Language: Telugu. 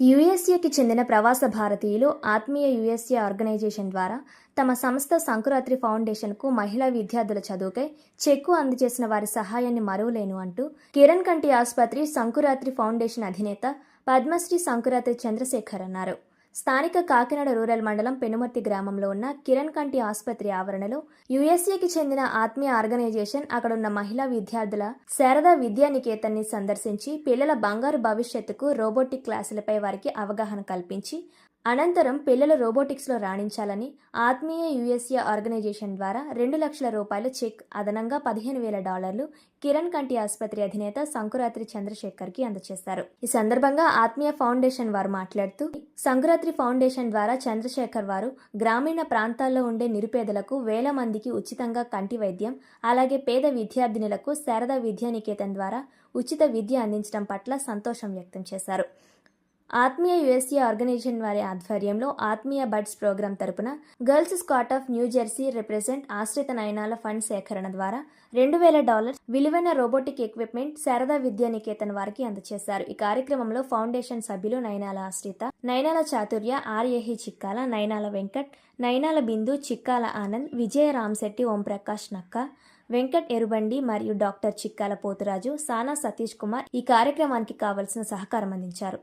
యుఎస్ఏకి చెందిన ప్రవాస భారతీయులు ఆత్మీయ యుఎస్ఏ ఆర్గనైజేషన్ ద్వారా తమ సంస్థ సంకురాత్రి ఫౌండేషన్కు మహిళా విద్యార్థుల చదువుకై చెక్కు అందజేసిన వారి సహాయాన్ని మరువలేను అంటూ కిరణ్ కంటి ఆసుపత్రి సంకురాత్రి ఫౌండేషన్ అధినేత పద్మశ్రీ సంకురాత్రి చంద్రశేఖర్ అన్నారు. స్థానిక కాకినాడ రూరల్ మండలం పెనుమర్తి గ్రామంలో ఉన్న కిరణ్ కంటి ఆసుపత్రి ఆవరణలో యుఎస్ఏకి చెందిన ఆత్మీయ ఆర్గనైజేషన్ అక్కడున్న మహిళా విద్యార్థుల శారదా విద్యానికేతన్ని సందర్శించి పిల్లల బంగారు భవిష్యత్తుకు రోబోటిక్ క్లాసులపై వారికి అవగాహన కల్పించి అనంతరం పిల్లలు రోబోటిక్స్లో రాణించాలని ఆత్మీయ యుఎస్ఏ ఆర్గనైజేషన్ ద్వారా రెండు లక్షల రూపాయల చెక్ అదనంగా పదిహేను వేల డాలర్లు కిరణ్ కంటి ఆసుపత్రి అధినేత సంకురాత్రి చంద్రశేఖర్కి అందజేశారు. ఈ సందర్భంగా ఆత్మీయ ఫౌండేషన్ వారు మాట్లాడుతూ సంకురాత్రి ఫౌండేషన్ ద్వారా చంద్రశేఖర్ వారు గ్రామీణ ప్రాంతాల్లో ఉండే నిరుపేదలకు వేల మందికి ఉచితంగా కంటి వైద్యం అలాగే పేద విద్యార్థినులకు శారదా విద్యానికేతన్ ద్వారా ఉచిత విద్య అందించడం పట్ల సంతోషం వ్యక్తం చేశారు. ఆత్మీయ యుఎస్ఏ ఆర్గనైజేషన్ వారి ఆధ్వర్యంలో ఆత్మీయ బడ్స్ ప్రోగ్రాం తరపున girls scout of New Jersey represent ఆశ్రిత నయనాల ఫండ్ సేకరణ ద్వారా రెండు వేల డాలర్స్ విలువైన రోబోటిక్ ఎక్విప్మెంట్ శారదా విద్యా నికేతన్ వారికి అందజేశారు ఈ కార్యక్రమంలో ఫౌండేషన్ సభ్యులు నయనాల ఆశ్రిత నయనాల చాతుర్య ఆర్ఏహి చిక్కాల నయనాల వెంకట్ నయనాల బిందు చిక్కాల ఆనంద్ విజయ రామ్శెట్టి ఓంప్రకాష్ నక్క వెంకట్ ఎరుబండి మరియు డాక్టర్ చిక్కాల పోతురాజు సానా సతీష్ కుమార్ ఈ కార్యక్రమానికి కావలసిన సహకారం అందించారు.